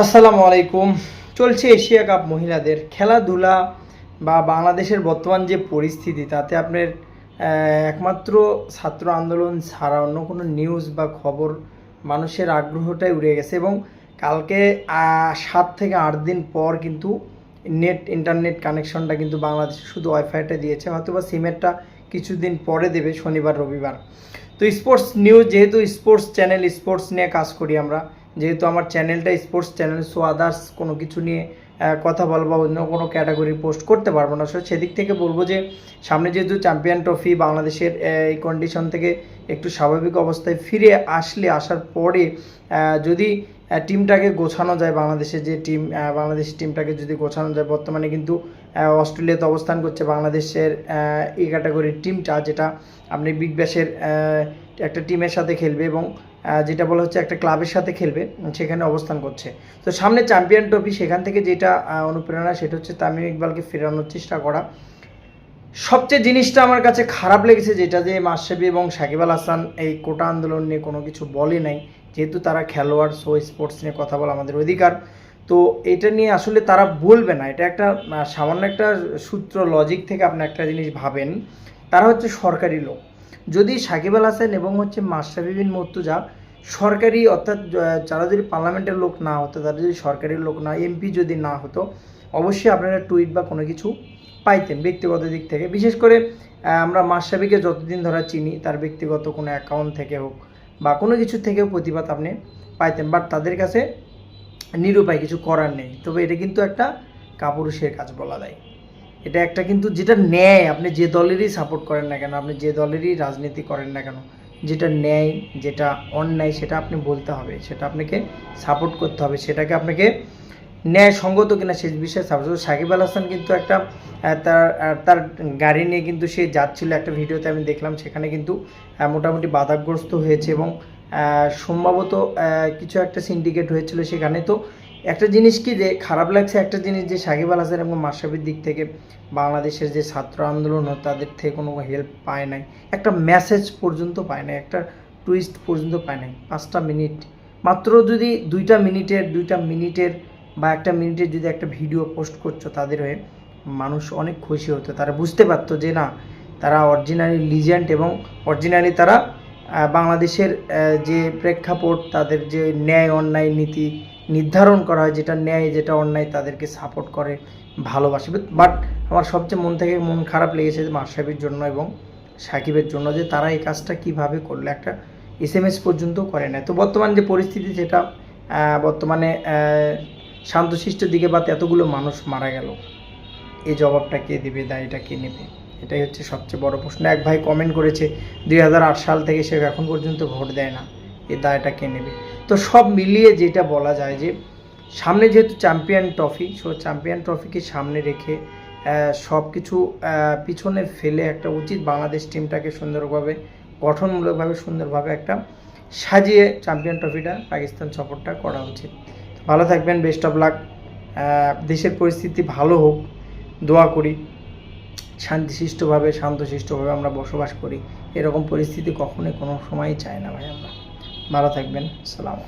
আসসালামু আলাইকুম। চলছে এশিয়া কাপ মহিলাদের খেলাধুলা বা বাংলাদেশের বর্তমান যে পরিস্থিতি, তাতে আপনার একমাত্র ছাত্র আন্দোলন ছাড়া অন্য কোনো নিউজ বা খবর মানুষের আগ্রহটাই উড়ে গেছে এবং কালকে সাত থেকে আট দিন পর কিন্তু নেট ইন্টারনেট কানেকশনটা কিন্তু বাংলাদেশে শুধু ওয়াইফাইটা দিয়েছে হয়তো বা সিমেরটা কিছুদিন পরে দেবে শনিবার, রবিবার। তো স্পোর্টস নিউজ যেহেতু স্পোর্টস চ্যানেল স্পোর্টস নিয়ে কাজ করি আমরা যেহেতু আমার চ্যানেলটা স্পোর্টস চ্যানেল সো আদার্স কোনো কিছু নিয়ে কথা বলব বা অন্য কোনো ক্যাটাগরি পোস্ট করতে পারব না। সো সেদিক থেকে বলব যে, সামনে যেহেতু চ্যাম্পিয়ন ট্রফি বাংলাদেশের এই কন্ডিশন থেকে একটু স্বাভাবিক অবস্থায় ফিরে আসলে আসার পরে যদি টিমটাকে গোছানো যায়, বাংলাদেশের যে টিম বাংলাদেশ টিমটাকে যদি গোছানো যায়, বর্তমানে কিন্তু অস্ট্রেলিয়াতে অবস্থান করছে বাংলাদেশের এই ক্যাটাগরির টিমটা যেটা আপনি বিগ ব্যাশের একটা টিমের সাথে খেলবে এবং যেটা বলা হচ্ছে একটা ক্লাবের সাথে খেলবে সেখানে অবস্থান করছে। তো সামনে চ্যাম্পিয়ন ট্রফি সেখান থেকে যেটা অনুপ্রেরণা, সেটা হচ্ছে তামিম ইকবালকে ফেরানোর চেষ্টা করা। সবচেয়ে জিনিসটা আমার কাছে খারাপ লেগেছে যেটা যে মাশরাফি এবং সাকিব আল হাসান এই কোটা আন্দোলন নিয়ে কোনো কিছু বলে নাই, যেহেতু তারা খেলোয়াড়, সো স্পোর্টস নিয়ে কথা বলা আমাদের অধিকার। তো এটা নিয়ে আসলে তারা বলবে না। এটা একটা সামান্য একটা সূত্র লজিক থেকে আপনি একটা জিনিস ভাবেন। তারা হচ্ছে সরকারি লোক। যদি সাকিব আল হাসান এবং হচ্ছে মাশরাফি বিন মর্তুজা সরকারি অর্থাৎ যারা যদি পার্লামেন্টের লোক না হতো, তারা যদি সরকারি লোক না, এমপি যদি না হতো, অবশ্যই আপনারা টুইট বা কোনো কিছু পাইতেন ব্যক্তিগত দিক থেকে। বিশেষ করে আমরা মাশরাফিকে যতদিন ধরা চিনি, তার ব্যক্তিগত কোনো অ্যাকাউন্ট থেকে হোক বা কোনো কিছু থেকেও প্রতিবাদ আপনি পাইতেন বাট তাদের কাছে নিরুপায় কিছু করার নেই। তবে এটা কিন্তু একটা কাপুরুষের কাজ বলা যায়। এটা একটা কিন্তু যেটা ন্যায় আপনি যে দলেরই সাপোর্ট করেন না কেন, আপনি যে দলেরই রাজনীতি করেন না কেন, যেটা ন্যায় যেটা অন্যায় সেটা আপনি বলতে হবে, সেটা আপনাকে সাপোর্ট করতে হবে, সেটাকে আপনাকে ন্যায় সঙ্গত কিনা সে বিষয়ে সাপোর্ট সাকিব আল হাসান কিন্তু একটা তার তার গাড়ি নিয়ে কিন্তু সে যাচ্ছিল একটা ভিডিওতে, আমি দেখলাম সেখানে কিন্তু মোটামুটি বাধাগ্রস্ত হয়েছে এবং সম্ভবত কিছু একটা সিন্ডিকেট হয়েছিল সেখানে। তো একটা জিনিস কি যে খারাপ লাগছে একটা জিনিস যে সাকিব আল হাসান এবং মাশরাফির দিক থেকে বাংলাদেশের যে ছাত্র আন্দোলন হয় তাদের থেকে কোনো হেল্প পায় নাই। একটা মেসেজ পর্যন্ত পায় নাই, একটা টুইস্ট পর্যন্ত পায় নাই, পাঁচটা মিনিট মাত্র যদি দুইটা মিনিটের দুইটা মিনিটের বা একটা মিনিটের যদি একটা ভিডিও পোস্ট করছ তাদের হয়ে, মানুষ অনেক খুশি হতো। তারা বুঝতে পারতো যে না, তারা অরিজিনালি লিজেন্ড এবং অরিজিনালি তারা বাংলাদেশের যে প্রেক্ষাপট, তাদের যে ন্যায় অন্যায় নীতি নির্ধারণ করা হয়, যেটা ন্যায়, যেটা অন্যায় তাদেরকে সাপোর্ট করে, ভালোবাসে। বাট আমার সবচেয়ে মন থেকে মন খারাপ লেগেছে মাশরাফির জন্য এবং সাকিবের জন্য যে তারা এই কাজটা কীভাবে করলে। একটা এস এম এস পর্যন্ত করে না তো বর্তমান যে পরিস্থিতি যেটা বর্তমানে শান্তশিষ্ট দিকে বা এতগুলো মানুষ মারা গেল। এই জবাবটা কে দেবে দায়টা কে নেবে? এটাই হচ্ছে সবচেয়ে বড় প্রশ্ন। এক ভাই কমেন্ট করেছে, দুই হাজার আট সাল থেকে সে এখন পর্যন্ত ভোট দেয় না। এই দায়টা কে নেবে? তো সব মিলিয়ে যেটা বলা যায় যে, সামনে যেহেতু চ্যাম্পিয়ন ট্রফি সো চ্যাম্পিয়ন ট্রফিকে সামনে রেখে সব কিছু পিছনে ফেলে একটা উচিত বাংলাদেশ টিমটাকে সুন্দরভাবে, গঠনমূলকভাবে সুন্দরভাবে একটা সাজিয়ে চ্যাম্পিয়ন ট্রফিটা, পাকিস্তান সফরটা করা উচিত। ভালো থাকবেন বেস্ট অফ লাক দেশের পরিস্থিতি ভালো হোক, দোয়া করি। শান্তিশিষ্টভাবে, শান্তশিষ্টভাবে আমরা বসবাস করি। এরকম পরিস্থিতি কখনোই কোনো সময়ই চাই না ভাই আমরা। ভালো থাকবেন। সালাম